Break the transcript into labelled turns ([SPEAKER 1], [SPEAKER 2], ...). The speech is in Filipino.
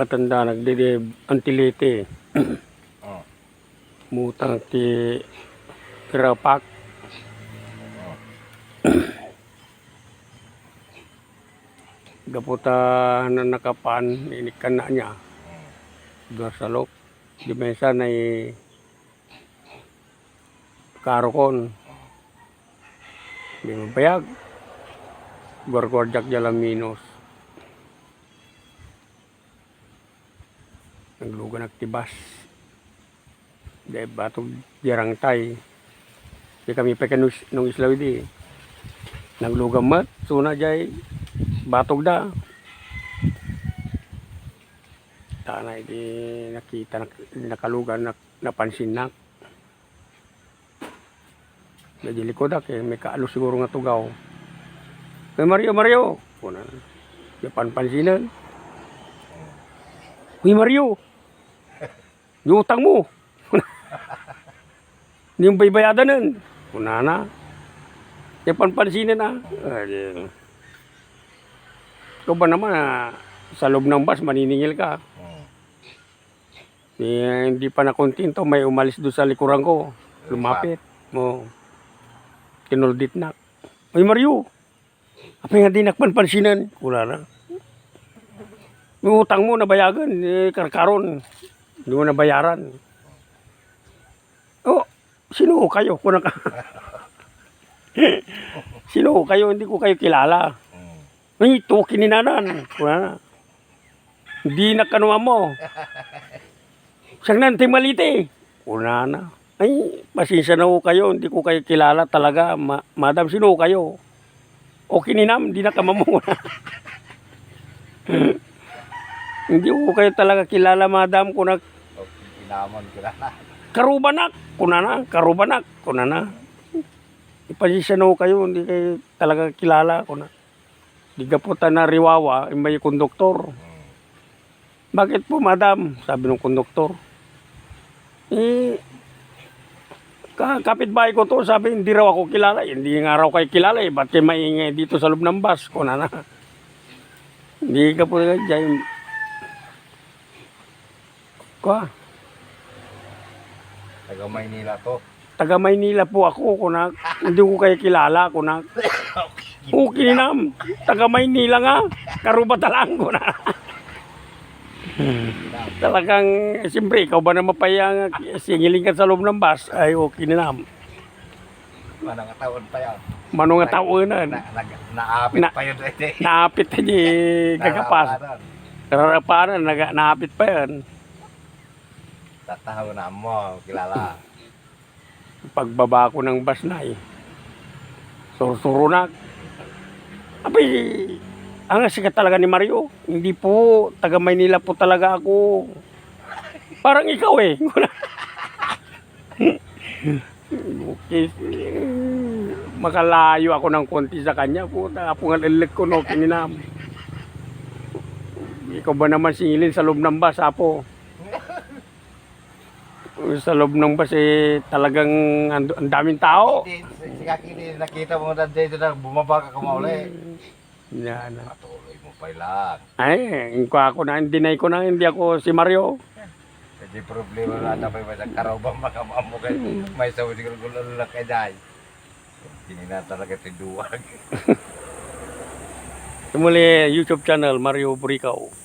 [SPEAKER 1] matanda nagdidib antilite.
[SPEAKER 2] Oh.
[SPEAKER 1] Mutang ti Pirapak. Gaputa na nakapan, inikan na niya. Sa loob. Di mesa na karokon. Di mabayag. Gorgorjak Jalaminos. Naglugan nagtibas. Di batog jarang tay. Di kami pa kanus nung islaw di. Naglugan mat. Suna jay batog da. Tanay di nakita nak, nakalugan nak, napansin nak. Medyo likodak eh, may kaalo siguro nga tugaw. Hey Mario, Mario! Kuna, di panpansinan. Uy Mario! Yung utang mo! Yung baybayadan nun. Kuna na. Di panpansinan na. Ikaw ba naman, ah, sa loob ng bus, maniningil ka.
[SPEAKER 2] Hmm.
[SPEAKER 1] Eh, hindi pa nakontento, may umalis doon sa likuran ko. Lumapit. Mo. Tinuldit na. Ay Mario, apa nga di nakpanpansinan? Wala na. Yung utang mo nabayagan, eh, karkaron. Hindi mo nabayaran. Oh, sino kayo? Kuna ka. sino kayo? Hindi ko kayo kilala.
[SPEAKER 2] Hmm.
[SPEAKER 1] Ay, ito kininanan. Wala na. Hindi na kanuha mo. Siyang nante malite. Wala na. Ay, pasensya na ho kayo. Hindi ko kayo kilala talaga. Ma Madam, sino kayo? O kininam, hindi na kamamuna. hindi ko kayo talaga kilala, madam. Kung nag
[SPEAKER 2] O, Pinamon ko na.
[SPEAKER 1] karubanak. Kuna na, karubanak. Kuna na. Ho kayo. Hindi kayo talaga kilala. Kuna. Di ka po na riwawa. May konduktor. Bakit po, madam? Sabi ng konduktor. Eh, ka kapitbahay ko to, sabi, hindi raw ako kilala. Hindi nga raw kayo kilala eh. Ba't kayo maingay dito sa loob ng bus? Kuna na. Hindi ka po dyan. Ka,
[SPEAKER 2] Taga Maynila to.
[SPEAKER 1] taga Maynila po ako. Kuna, hindi ko kayo kilala. Kuna, okay nam. Taga Maynila nga. Karubata lang. Kuna. Talagang, siyempre, ikaw ba na mapayang singiling ka sa loob ng bus? Ay, okay na nam.
[SPEAKER 2] Manang taon pa yan.
[SPEAKER 1] Manong taonan.
[SPEAKER 2] Na, na, naapit
[SPEAKER 1] Na-
[SPEAKER 2] pa yun.
[SPEAKER 1] Naapit na di kagapas.
[SPEAKER 2] Narapanan.
[SPEAKER 1] Kararapanan, naapit pa yan.
[SPEAKER 2] Tataho na mo, kilala.
[SPEAKER 1] Pagbaba ko ng bus na eh. Sursuro na. Abay, ang sikat talaga ni Mario. Hindi po, taga Maynila po talaga ako. Parang ikaw eh. okay. Makalayo ako ng konti sa kanya. Puta, apungan ilik ko no, kininam. Ikaw ba naman singilin sa loob ng bus, apo? Sa loob ng bus eh, talagang ando- ang daming tao.
[SPEAKER 2] Hindi, hindi nakita mo na dito na bumaba ka kumauli.
[SPEAKER 1] Yan.
[SPEAKER 2] Patuloy mo pa lang.
[SPEAKER 1] Ay, ko ako na, deny ko na, hindi ako si Mario.
[SPEAKER 2] Hindi problema na na pa yung karobang makamamo kay may sabi siguro gulo lang kay Day. Hindi na talaga tiduwag.
[SPEAKER 1] Tumuli YouTube channel, Mario Burikaw.